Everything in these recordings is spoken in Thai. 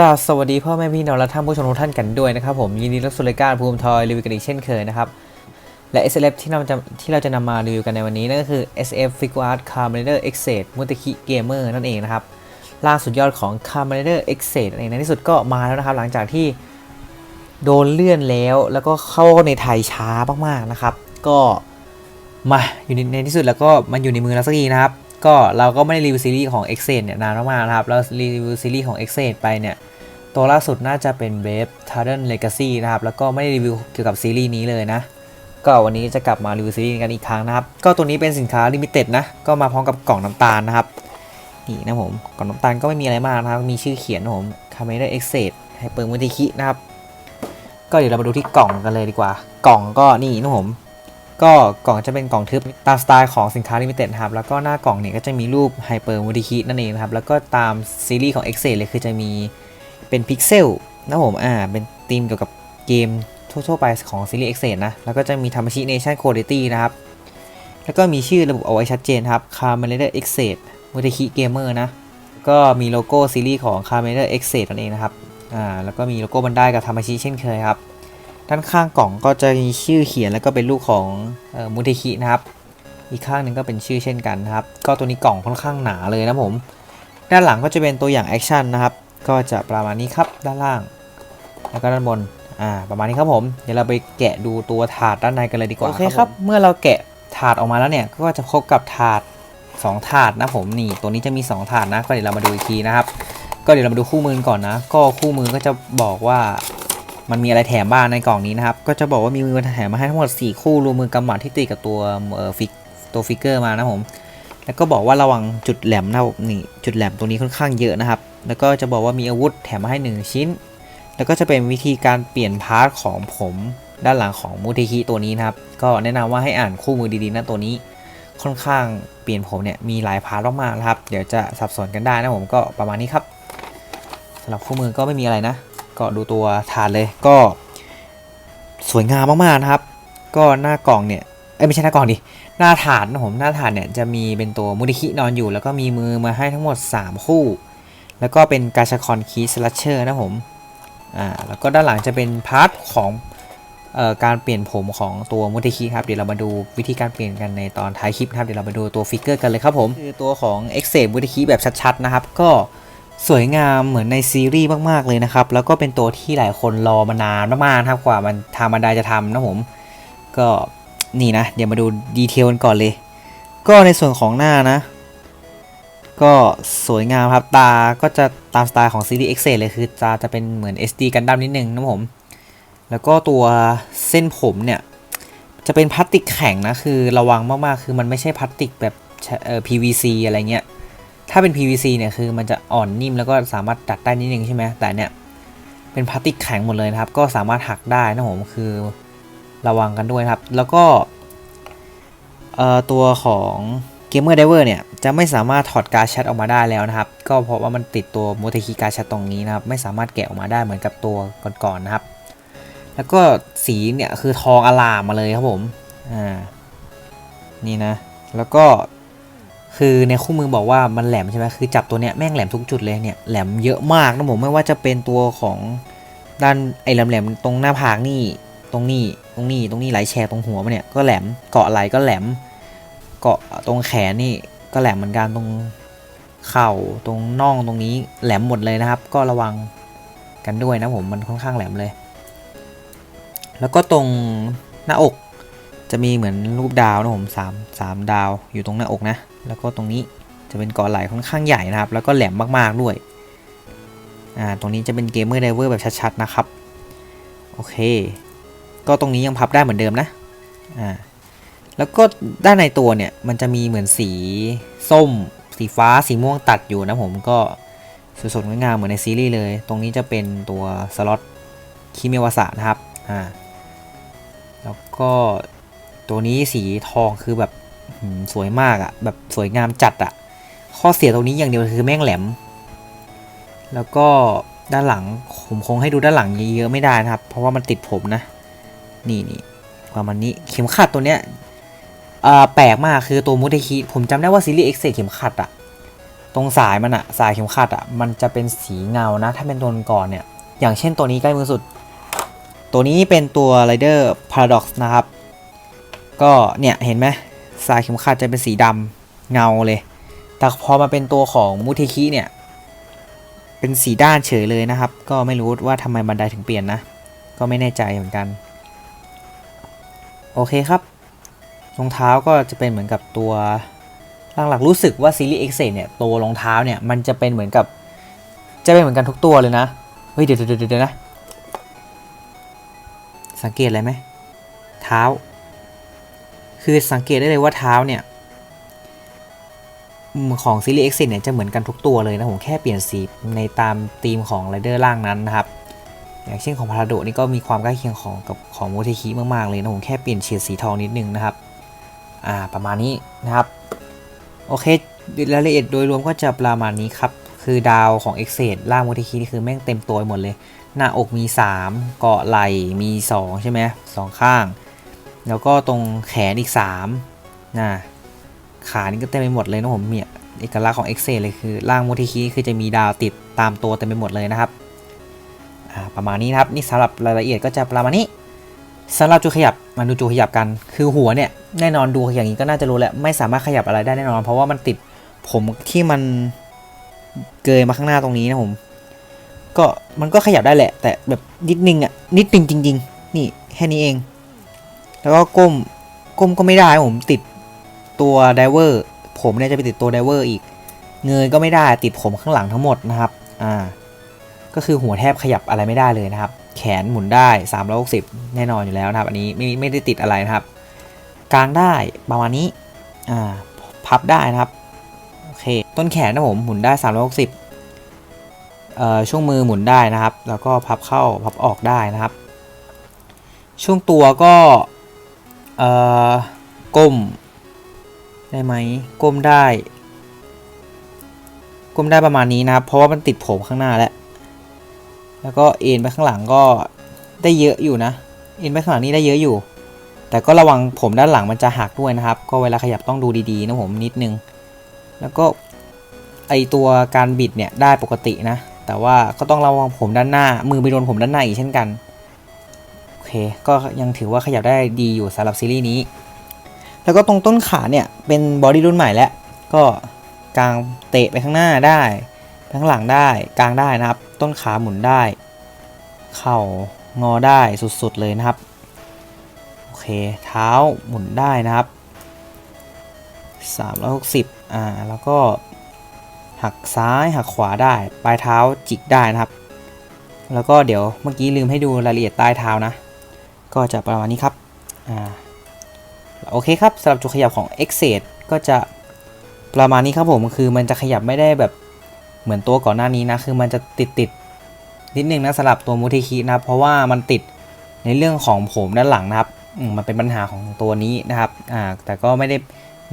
ราบสวัสดีพ่อแม่พี่น้องและท่านผู้ชมทุกท่านกันด้วยนะครับผมยินดีรับสู่รายการภูมิทอยรีวิวกันอีกเช่นเคยนะครับ และ SLF ที่เราจะที่เราจะนำมารีวิวกันในวันนี้นั่นก็คือ SF Figure Art Carmander X e มุต k i Gamer นั่นเองนะครับล่าสุดยอดของ Carmander X e นั่นเองในที่สุดก็มาแล้วนะครับ หลังจากที่โดนเลื่อนแล้วแล้วก็เข้าในไทยช้ามากๆนะครับ ก็มาอยู่ในในที่สุดแล้วก็มันอยู่ในมือเราสักทีนะครับก็เราก็ไม่ได้รีวิวซีรีส์ของ X e เนี่ยนานมากๆนะครับเรารีวิวซีรีส์ของ X e ไปเนี่ย ตัวล่าสุดน่าจะเป็น Brave t a r d e n Legacy นะครับ แล้วก็ไม่ได้รีวิวเกี่ยวกับซีรีส์นี้เลยนะ ก็วันนี้จะกลับมารีวิวซีรีส์กันอีกครั้งนะครับ ก็ตัวนี้เป็นสินค้าลิมิเต็ดนะ ก็มาพร้อมกับกล่องน้ำตาลนะครับ นี่นะผม กล่องน้ำตาลก็ไม่มีอะไรมากนะครับ มีชื่อเขียนนะผม c a m e r a e x e ให้เปิดมือทีคินะครับ ก็เดี๋ยวเรามาดูที่กล่องกันเลยดีกว่า กล่องก็นี่นะผม ก็กล่องจะเป็นกล่องทึบตามสไตล์ของสินค้าลิมิเต็ดครับ แล้วก็หน้ากล่องเนี่ยก็จะมีรูปไฮเปอร์มูดิคินั่นเองนะครับ แล้วก็ตามซีรีส์ของ X e เลยคือจะมี เป็นพิกเซลนะผมอ่าเป็นธีมเกี่ยวกับเกมทั่วๆไปของซีรีส์ X นะ แล้วก็จะมีทามาชิเนชั่นโคเดตี้นะครับ แล้วก็มีชื่อระบุเอาไว้ชัดเจนครับ c a r m e n a t o r X มูเทคิเกมเมอร์นะ ก็มีโลโก้ซีรีส์ของ c a r m e n a t o r X นั่นเองนะครับอ่าแล้วก็มีโลโก้บันไดกับทามาชิเช่นเคยครับ ด้านข้างกล่องก็จะมีชื่อเขียนแล้วก็เป็นรูปของมูเทคินะครับ อีกข้างหนึ่งก็เป็นชื่อเช่นกันนะครับ ก็ตัวนี้กล่องค่อนข้างหนาเลยนะผม ด้านหลังก็จะเป็นตัวอย่างแอคชั่นนะครับ ก็จะประมาณนี้ครับด้านล่าง แล้วก็ด้านบนอ่าประมาณนี้ครับผม เดี๋ยวเราไปแกะดูตัวถาดด้านในกันเลยดีกว่าโอเคครับเมื่อเราแกะถาดออกมาแล้วเนี่ยก็จะพบกับถาด 2 ถาดนะผมนี่ตัวนี้จะมี 2 ถาดนะก็เดี๋ยวเรามาดูอีกทีนะครับ ก็เดี๋ยวเรามาดูคู่มือก่อนนะ ก็คู่มือก็จะบอกว่ามันมีอะไรแถมบ้างในกล่องนี้นะครับ ก็จะบอกว่ามีมือแถมมาให้ทั้งหมด 4 คู่รวมมือกำหมัดที่ติดกับตัวเอ่อฟิกตัวฟิกเกอร์มานะผม แล้วก็บอกว่าระวังจุดแหลมนะครับนี่จุดแหลมตรงนี้ค่อนข้างเยอะนะครับ แล้วก็จะบอกว่ามีอาวุธแถมมาให้ 1 ชิ้น แล้วก็จะเป็นวิธีการเปลี่ยนพาร์ทของผมด้านหลังของมูเทคิตัวนี้นะครับ ก็แนะนำว่าให้อ่านคู่มือดีๆนะตัวนี้ ค่อนข้างเปลี่ยนผมเนี่ยมีหลายพาร์ทมากๆนะครับ เดี๋ยวจะสับสนกันได้นะผมก็ประมาณนี้ครับสำหรับคู่มือก็ไม่มีอะไรนะ ก็ดูตัวถาดเลยก็ สวยงามมากๆนะครับ ก็หน้ากล่องเนี่ยเอ้ยไม่ใช่หน้ากล่องดิ หน้าถาดนะผมหน้าถาดเนี่ยจะมีเป็นตัวมูดิคินอนอยู่ แล้วก็มีมือมาให้ทั้งหมด 3 คู่ แล้วก็เป็นกาชาคอนคีสลัชเชอร์นะผมอ่าแล้วก็ด้านหลังจะเป็นพาร์ทของเอ่อการเปลี่ยนผมของตัวมูดิคิครับเดี๋ยวเรามาดูวิธีการเปลี่ยนกันในตอนท้ายคลิปนะครับเดี๋ยวเรามาดูตัวฟิกเกอร์กันเลยครับผมคือตัวของ e x e มูดิคิแบบชัดๆนะครับก็สวยงามเหมือนในซีรีส์มากๆเลยนะครับแล้วก็เป็นตัวที่หลายคนรอมานานมากๆครับกว่ามันทางบันไดจะทำนะผมก็นี่นะเดี๋ยวมาดูดีเทลกันก่อนเลย ก็ในส่วนของหน้านะ ก็สวยงามครับ ตาก็จะตามสไตล์ของซีรีส์ X เลยคือตาจะเป็นเหมือน SD กันดั้มนิดนึงนะผม แล้วก็ตัวเส้นผมเนี่ย จะเป็นพลาสติกแข็งนะ คือระวังมากๆ คือมันไม่ใช่พลาสติกแบบเอ่อ PVC อะไรเงี้ย ถ้าเป็น PVC เนี่ยคือมันจะอ่อนนิ่มแล้วก็สามารถตัดได้นิดนึงใช่ไหมแต่เนี่ยเป็นพลาสติกแข็งหมดเลยนะครับ ก็สามารถหักได้นะผมคือระวังกันด้วยครับ แล้วก็เอ่อตัวของ Gamer Diver เวอร์เนี่ยจะไม่สามารถถอดการ์ดแชทออกมาได้แล้วนะครับ ก็เพราะว่ามันติดตัวโมเทคิการ์ดแชทตรงนี้นะครับ ไม่สามารถแกะออกมาได้เหมือนกับตัวก่อนๆนะครับ แล้วก็สีเนี่ยคือทองอลามมาเลยครับผมอ่านี่นะ แล้วก็คือในคู่มือบอกว่ามันแหลมใช่ไหมคือจับตัวเนี้ยแม่งแหลมทุกจุดเลยเนี่ยแหลมเยอะมากนะผมไม่ว่าจะเป็นตัวของด้านไอ้แหลมๆตรงหน้าผากนี่ตรงนี้ตรงนี้ตรงนี้ไหลแชร์ตรงหัวมันเนี่ยก็แหลมเกาะไหลก็แหลม เกาะตรงแขนนี่ก็แหลมเหมือนกันตรงเข่าตรงน่องตรงนี้แหลมหมดเลยนะครับ ก็ระวังกันด้วยนะผมมันค่อนข้างแหลมเลย แล้วก็ตรงหน้าอกจะมีเหมือนรูปดาวนะผมสามสามดาวอยู่ตรงหน้าอกนะ แล้วก็ตรงนี้จะเป็นกาะไหลค่อนข้างใหญ่นะครับ แล้วก็แหลมมากๆด้วยอ่าตรงนี้จะเป็นเกมเมอร์ไดเวอร์แบบชัดๆนะครับ โอเค ก็ตรงนี้ยังพับได้เหมือนเดิมนะอ่า แล้วก็ด้านในตัวเนี่ยมันจะมีเหมือนสีส้ม สีฟ้าสีม่วงตัดอยู่นะผมก็สดๆงามๆเหมือนในซีรีส์เลย ตรงนี้จะเป็นตัวสล็อตคิเมวาสะนะครับอ่าแล้วก็ตัวนี้สีทองคือแบบสวยมากอะ่ะแบบสวยงามจัดอะ่ะ ข้อเสียตรงนี้อย่างเดียวคือแม่งแหลม แล้วก็ด้านหลังผมคงให้ดูด้านหลังเยอะๆไม่ได้นะครับ เพราะว่ามันติดผมนะ นี่นี่ประมาณนี้เข็มขัดตัวเนี้ย แปลกมากคือตัวมูเทคิผมจำได้ว่าซีรีส์เอ็กเซเข็มขัดอะตรงสายมันอะสายเข็มขัดอะมันจะเป็นสีเงานะ ถ้าเป็นตัวก่อนเนี่ย อย่างเช่นตัวนี้ใกล้มือสุด ตัวนี้เป็นตัว Rider Paradox นะครับ ก็เนี่ยเห็นไหมสายเข็มขัดจะเป็นสีดำเงาเลย แต่พอมาเป็นตัวของมูเทคิเนี่ย เป็นสีด้านเฉยเลยนะครับ ก็ไม่รู้ว่าทำไมบันไดถึงเปลี่ยนนะ ก็ไม่แน่ใจเหมือนกัน โอเคครับ รองเท้าก็จะเป็นเหมือนกับตัวหลักๆรู้สึกว่าซีรีส์ X เนี่ยตัวรองเท้าเนี่ยมันจะเป็นเหมือนกับ จะเป็นเหมือนกันทุกตัวเลยนะ เฮ้ยเดี๋ยวเดี๋ยวเดี๋ยวนะ สังเกตอะไรไหมเท้า คือสังเกตได้เลยว่าเท้าเนี่ยของซีรีส์ X เนี่ยจะเหมือนกันทุกตัวเลยนะผมแค่เปลี่ยนสีในตามธีมของไรเดอร์ล่างนั้นนะครับ อย่างเช่นของพาราโดนี่ก็มีความใกล้เคียงของกับของโมเทคิมากๆเลยนะผมแค่เปลี่ยนเฉดสีทองนิดนึงนะครับ อ่าประมาณนี้นะครับ โอเครายละเอียดโดยรวมก็จะประมาณนี้ครับ คือดาวของ x อ็กเซดล่างโมเทคินี่คือแม่งเต็มตัวหมดเลย หน้าอกมี 3 เกาะไหล่มี 2 ใช่ไหมสองข้าง แล้วก็ตรงแขนอีก3นะขานี่ก็เต็มไปหมดเลยนะผมเนี่ยเอกลักษณ์ของ x อ็กเซดเลยคือล่างโมเทคิคือจะมีดาวติดตามตัวเต็มไปหมดเลยนะครับประมาณนี้นะครับ นี่สำหรับรายละเอียดก็จะประมาณนี้ สำหรับจูขยับมาดูจูขยับกัน คือหัวเนี่ยแน่นอนดูอย่างนี้ก็น่าจะรู้แหละไม่สามารถขยับอะไรได้แน่นอน เพราะว่ามันติดผมที่มันเกยมาข้างหน้าตรงนี้นะผม ก็มันก็ขยับได้แหละ แต่แบบนิดนึงอะนิดนึงจริง ๆ นี่แค่นี้เอง แล้วก็ก้มก้มก็ไม่ได้ผมติดตัวไดเวอร์ผมเนี่ยจะไปติดตัวไดเวอร์อีก เงยก็ไม่ได้ติดผมข้างหลังทั้งหมดนะครับ อ่า ก็คือหัวแทบขยับอะไรไม่ได้เลยนะครับ แขนหมุนได้ 360 แน่นอนอยู่แล้วนะครับ อันนี้ไม่ไม่ได้ติดอะไรนะครับ กลางได้ประมาณนี้อ่าพับได้นะครับโอเคต้นแขนนะผมหมุนได้ 360เอ่อช่วงมือหมุนได้นะครับ แล้วก็พับเข้าพับออกได้นะครับ ช่วงตัวก็เอ่อก้มได้ไหมก้มได้ก้มได้ประมาณนี้นะครับ เพราะว่ามันติดผมข้างหน้าแล้ว แล้วก็เอ็นไปข้างหลังก็ได้เยอะอยู่นะ เอ็นไปข้างหลังนี่ได้เยอะอยู่ แต่ก็ระวังผมด้านหลังมันจะหักด้วยนะครับ ก็เวลาขยับต้องดูดีๆนะผมนิดนึง แล้วก็ไอตัวการบิดเนี่ยได้ปกตินะ แต่ว่าก็ต้องระวังผมด้านหน้า มือไปโดนผมด้านหน้าอีกเช่นกัน โอเค ก็ยังถือว่าขยับได้ดีอยู่สำหรับซีรีส์นี้ แล้วก็ตรงต้นขาเนี่ยเป็นบอดี้รุ่นใหม่แล้ว ก็กางเตะไปข้างหน้าได้ ไปข้งหลังได้กลางได้นะครับ ต้นขาหมุนได้ เข่างอได้สุดๆเลยนะครับโอเคเท้าหมุนได้นะครับ360อ่าแล้วก็หักซ้ายหักขวาได้ ปลายเท้าจิกได้นะครับ แล้วก็เดี๋ยวเมื่อกี้ลืมให้ดูรายละเอียดใต้เท้านะ ก็จะประมาณนี้ครับอ่าโอเคครับสำหรับจุดขยับของ e x c e d ก็จะประมาณนี้ครับผมคือมันจะขยับไม่ได้แบบ เหมือนตัวก่อนหน้านี้นะคือมันจะติดติดๆนิดนึงนะสำหรับตัวมูทิคินะเพราะว่ามันติดในเรื่องของผมด้านหลังนะครับมันเป็นปัญหาของตัวนี้นะครับอ่าแต่ก็ไม่ได้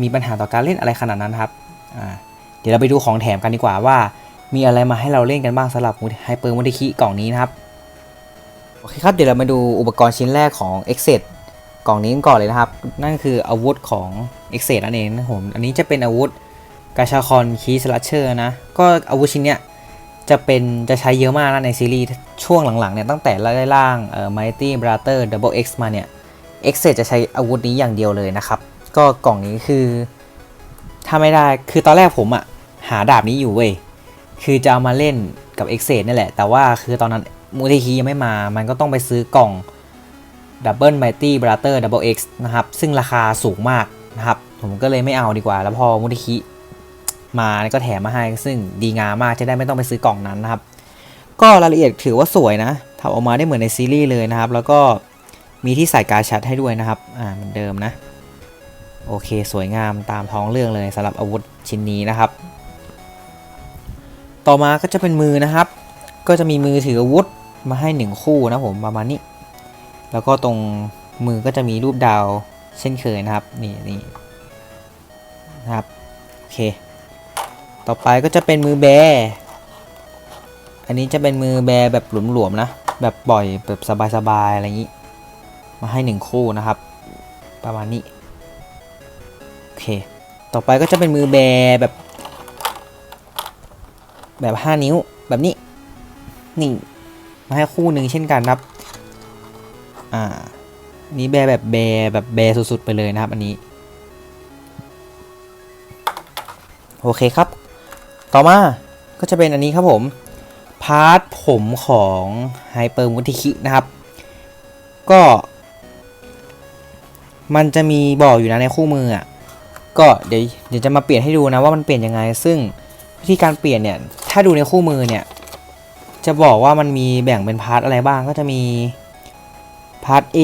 มีปัญหาต่อการเล่นอะไรขนาดนั้นครับอ่าเดี๋ยวเราไปดูของแถมกันดีกว่าว่า มีอะไรมาให้เราเล่นกันบ้างสำหรับไฮเปอร์มูทิคิกล่องนี้นะครับโอเคครับเดี๋ยวเรามาดูอุปกรณ์ชิ้นแรกของ e x c e กล่องนี้ก่อนเลยนะครับ นั่นคืออาวุธของ e x c e นั่นเองนะผมอันนี้จะเป็นอาวุธ กาชาคอนคีสลัชเชอร์นะ ก็อาวุธชิ้นเนี้ยจะเป็นจะใช้เยอะมากนะในซีรีส์ช่วงหลังๆเนี่ยตั้งแต่ไล่ล่างเอ่อ Mighty Brother Double X มาเนี่ย e x c e d จะใช้อาวุธนี้อย่างเดียวเลยนะครับ ก็กล่องนี้คือ ถ้าไม่ได้คือตอนแรกผมอะหาดาบนี้อยู่เว้ย คือจะเอามาเล่นกับ e x c e d นี่แหละ แต่ว่าคือตอนนั้นมูเทคียังไม่มา มันก็ต้องไปซื้อกล่อง Double Mighty Brother Double X นะครับ ซึ่งราคาสูงมากนะครับ ผมก็เลยไม่เอาดีกว่า แล้วพอมูเทคิ มาก็แถมมาให้ซึ่งดีงามมากจะได้ไม่ต้องไปซื้อกล่องนั้นนะครับ ก็รายละเอียดถือว่าสวยนะทำออกมาได้เหมือนในซีรีส์เลยนะครับ แล้วก็มีที่ใส่การ์ดชัดให้ด้วยนะครับอ่าเหมือนเดิมนะ โอเคสวยงามตามท้องเรื่องเลยสำหรับอาวุธชิ้นนี้นะครับ ต่อมาก็จะเป็นมือนะครับ ก็จะมีมือถืออาวุธมาให้หนึ่งคู่นะผมประมาณนี้ แล้วก็ตรงมือก็จะมีรูปดาวเช่นเคยนะครับ นี่นี่นะครับ โอเค ต่อไปก็จะเป็นมือแบร์อันนี้จะเป็นมือแบร์แบบหลวมๆนะ แบบปล่อยแบบสบายๆอะไรอย่างนี้ มาให้หนึ่งคู่นะครับ ประมาณนี้ โอเค ต่อไปก็จะเป็นมือแบร์แบบ แบบ5นิ้วแบบนี้ นี่ มาให้คู่หนึ่งเช่นกันครับ อ่า นี่แบร์แบบแบร์แบบแบร์สุดๆไปเลยนะครับ อันนี้ โอเคครับ ต่อมาก็จะเป็นอันนี้ครับผม พาร์ทผมของไฮเปอร์มุติคินะครับ ก็ มันจะมีบอกอยู่นะในคู่มืออะก็เดี๋ยวเดี๋ยวจะมาเปลี่ยนให้ดูนะว่ามันเปลี่ยนยังไง ซึ่งวิธีการเปลี่ยนเนี่ยถ้าดูในคู่มือเนี่ยจะบอกว่ามันมีแบ่งเป็นพาร์ทอะไรบ้างก็จะมีพาร์ท A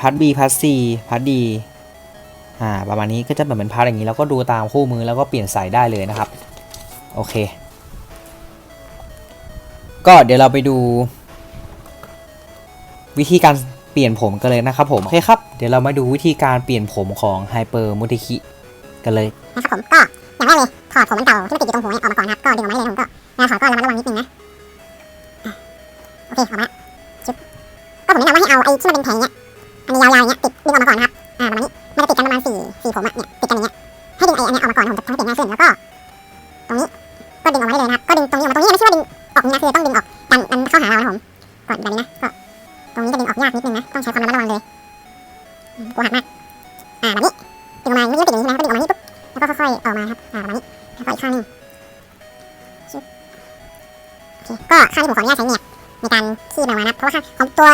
พาร์ท B พาร์ท C พาร์ท D อ่าประมาณนี้ก็จะแบ่งเป็นพาร์ทอย่างนี้แล้วก็ดูตามคู่มือแล้วก็เปลี่ยนใส่ได้เลยนะครับ โอเค ก็เดี๋ยวเราไปดู วิธีการเปลี่ยนผมกันเลยนะครับผมโอเคครับ เดี๋ยวเรามาดูวิธีการเปลี่ยนผมของไฮเปอร์มุติคิกันเลยนะครับผมก็อย่างแรกเลยถอดผมมันเก่าที่มันติดอยู่ตรงหัวเนี่ยออกมาก่อนนะครับก็ดึงออกมาได้เลยผมก็เวลาถอดก็ระมัดระวังนิดนึงนะโอเคออกมาละชึบก็ผมแนะนำว่าให้เอาไอ้ที่มันเป็นแผงเนี้ยอันนี้ยาวๆอย่างเงี้ยติดดึงออกมาก่อนนะครับอ่าประมาณนี้มันจะติดกันประมาณสี่สี่ผมอะเนี่ยติดกันอย่างเงี้ยให้ดึงไอ้อันเนี้ยออกมาก่อนผมจะทำให้เปลี่ยนง่ายขึ้นแล้วก็ ก็ดึงออกมาได้เลยนะครับ ก็ดึงตรงนี้ออกมาตรงนี้ไม่ใช่ว่าดึงออกนี่นะคือต้องดึงออกดันมันเข้าหาเรานะผมก่อนแบบนี้นะก็ตรงนี้จะดึงออกยากนิดนึงนะต้องใช้ความระมัดระวังเลยกลัวหักมากอ่าแบบนี้ดึงออกมาเมื่อกี้ติดอย่างนี้ใช่ไหมก็ดึงออกมานี่ปุ๊บแล้วก็ค่อยๆออกมาครับอ่าประมาณนี้แล้วก็อีกข้างหนึงโอเคก็ข้างที่ผมขออนุญาตใช้เนี่ยในการคีบมันออกมานะเพราะว่าของตัว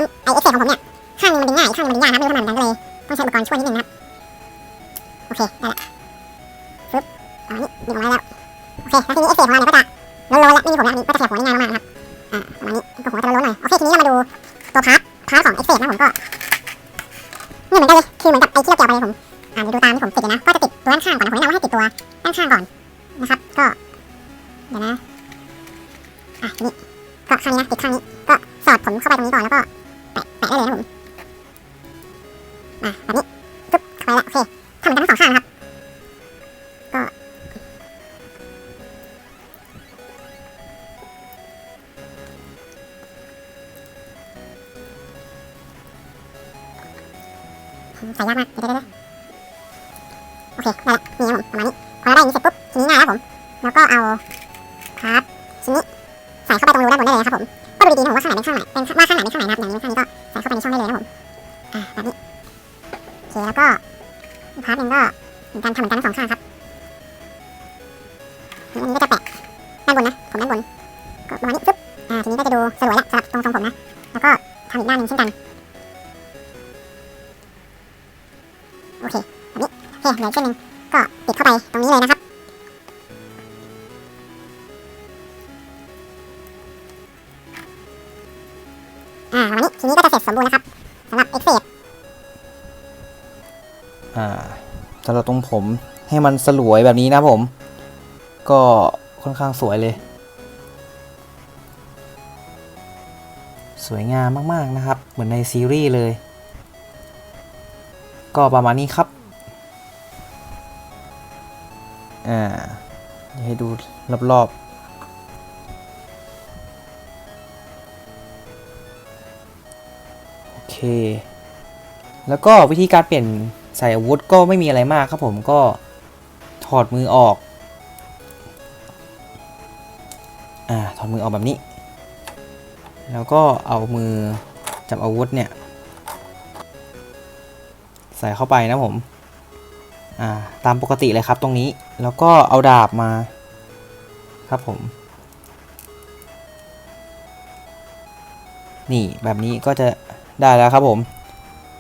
ตัวด้านข้างก่อนนะผมแนะนำว่าให้ติดตัวด้านข้างก่อนนะครับ ก็เดี๋ยวนะอะทีนี้ก็ข้างนี้นะติดข้างนี้ ก็สอดผมเข้าไปตรงนี้ก่อนแล้วก็แปะแปะได้เลยนะผมอะแบบนี้ปึ๊บเข้าไปละโอเคทำเหมือนกันทั้งสองข้างนะครับก็ใส่ยากมากเดี๋ยวเดี๋ยว แล้วก็เอาพาร์ทชิ้นนี้ใส่เข้าไปตรงรูด้านบนได้เลยนะครับผม ก็ดูดีๆนะผมว่าข้างไหนเป็นข้างไหนเป็นว่าข้างไหนเป็นข้างไหนนะครับอย่างนี้ข้างนี้ก็ใส่เข้าไปในช่องได้เลยนะผมอ่าแบบนี้โอเคแล้วก็พาร์ทหนึ่งก็เหมือนกันทำเหมือนกันทั้งสองข้างครับอันนี้ก็จะแปะด้านบนนะผมด้านบนก็ประมาณนี้ปุ๊บอ่าทีนี้ก็จะดูสวยละสำหรับตรงทรงผมนะแล้วก็ทำอีกด้านหนึ่งเช่นกันโอเคแบบนี้โอเคเหลืออีกเส้นหนึ่งก็ติดเข้าไป ทีนี้ก็จะเสร็จสมบูรณ์นะครับสำหรับ e x c e อ่าสำหรับตรงผมให้มันสลวยแบบนี้นะผม ก็ค่อนข้างสวยเลย สวยงามมากๆนะครับ เหมือนในซีรีส์เลย ก็ประมาณนี้ครับ อ่าให้ดูรอบๆ เค แล้วก็วิธีการเปลี่ยนใส่อาวุธก็ไม่มีอะไรมากครับผมก็ถอดมือออก อ่า ถอดมือออกแบบนี้ แล้วก็เอามือจับอาวุธเนี่ย ใส่เข้าไปนะผม อ่า ตามปกติเลยครับตรงนี้ แล้วก็เอาดาบมา ครับผม นี่แบบนี้ก็จะ ได้แล้วครับผม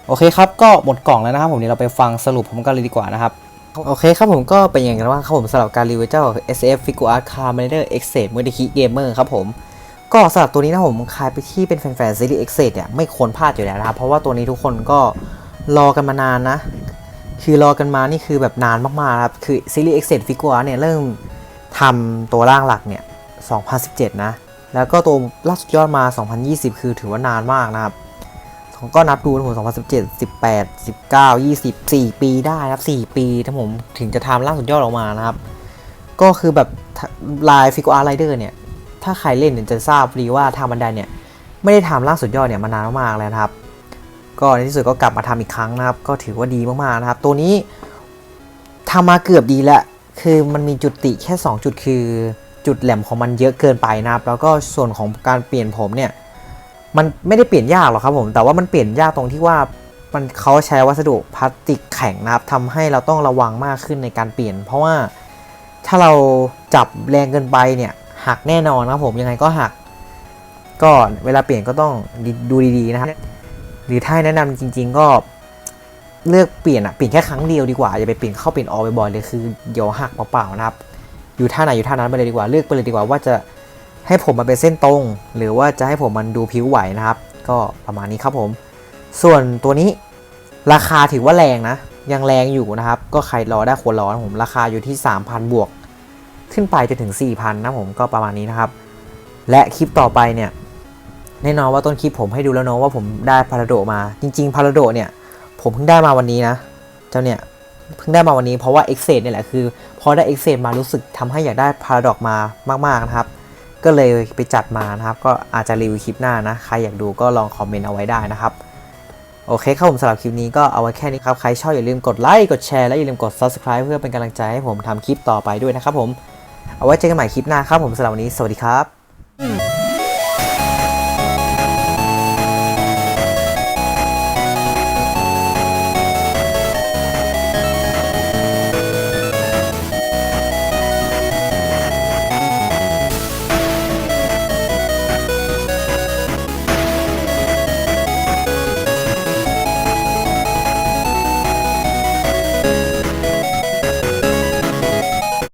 โอเคครับก็หมดกล่องแล้วนะครับผมเดี๋ยวเราไปฟังสรุปผมกันเลยดีกว่านะครับโอเคครับผมก็เป็นอย่างไรบ้างครับผมสำหรับการรีวิวเจ้า SF Figure Art Car Manager X Set m u l t i k i Gamer ครับผมก็สำหรับตัวนี้นะผมใครไปที่เป็นแฟนๆซีรีส์ X Set เนี่ยไม่ควรพลาดอยู่แล้วนะครับเพราะว่าตัวนี้ทุกคนก็รอกันมานานนะ คือรอกันมานี่คือแบบนานมากๆครับคือซีรีส์ X Set Figure Art เนี่ยเริ่มทำตัวร่างหลักเนี่ย 2017 นะ แล้วก็ตัวล่าสุดยอดมา 2020 คือถือว่านานมากนะครับ ผมก็นับดูนะผม2017 18 19 20 4 ปีได้นะครับ 4 ปีถ้าผมถึงจะทำล่าสุดยอดออกมานะครับ ก็คือแบบลายฟิกอาร์ไรเดอร์เนี่ย ถ้าใครเล่นเนี่ยจะทราบดีว่าทางบันไดเนี่ย ไม่ได้ทำล่าสุดยอดเนี่ยมานานมากแล้วนะครับ ก็ในที่สุดก็กลับมาทำอีกครั้งนะครับ ก็ถือว่าดีมากๆนะครับ ตัวนี้ทำมาเกือบดีแล้วคือมันมีจุดติแค่ 2 จุดคือจุดแหลมของมันเยอะเกินไปนะครับ แล้วก็ส่วนของการเปลี่ยนผมเนี่ย มันไม่ได้เปลี่ยนยากหรอกครับผมแต่ว่ามันเปลี่ยนยากตรงที่ว่ามันเขาใช้วัสดุพลาสติกแข็งนะครับทำให้เราต้องระวังมากขึ้นในการเปลี่ยน เพราะว่าถ้าเราจับแรงเกินไปเนี่ยหักแน่นอนครับผมยังไงก็หัก ก็เวลาเปลี่ยนก็ต้องดูดีๆนะครับหรือถ้าแนะนำจริง ๆ ก็เลือกเปลี่ยนอะเปลี่ยนแค่ครั้งเดียวดีกว่าอย่าไปเปลี่ยนเข้าเปลี่ยนออกบ่อยๆเลยคือเดี๋ยวหักเปล่าๆนะครับ อยู่ท่าไหนอยู่ท่านั้นไปเลยดีกว่าเลือกไปเลยดีกว่าว่าจะ ให้ผมมันเป็นเส้นตรง หรือว่าจะให้ผมมันดูผิวไหวนะครับ ก็ประมาณนี้ครับผม ส่วนตัวนี้ราคาถือว่าแรงนะ ยังแรงอยู่นะครับ ก็ใครรอได้ควรรอนะผมราคาอยู่ที่ 3,000 บวก ขึ้นไปจะถึง 4,000 นะผมก็ประมาณนี้นะครับ และคลิปต่อไปเนี่ยแน่นอนว่าต้นคลิปผมให้ดูแล้วเนาะว่าผมได้พาราโดมา จริง ๆ พาราโดเนี่ย ผมเพิ่งได้มาวันนี้นะ เจ้าเนี่ยเพิ่งได้มาวันนี้เพราะว่า e x c e เซดเนี่ยแหละคือ พอได้ e x c e มารู้สึกทำให้อยากได้พาราดอกมามากๆนะครับ ก็เลยไปจัดมานะครับ ก็อาจจะรีวิวคลิปหน้านะ ใครอยากดูก็ลองคอมเมนต์เอาไว้ได้นะครับ โอเคครับผมสำหรับคลิปนี้ก็เอาไว้แค่นี้ครับ ใครชอบอย่าลืมกดไลค์ กดแชร์ และอย่าลืมกด subscribe เพื่อเป็นกำลังใจให้ผมทำคลิปต่อไปด้วยนะครับผม เอาไว้เจอกันใหม่คลิปหน้าครับผมสำหรับวันนี้ สวัสดีครับ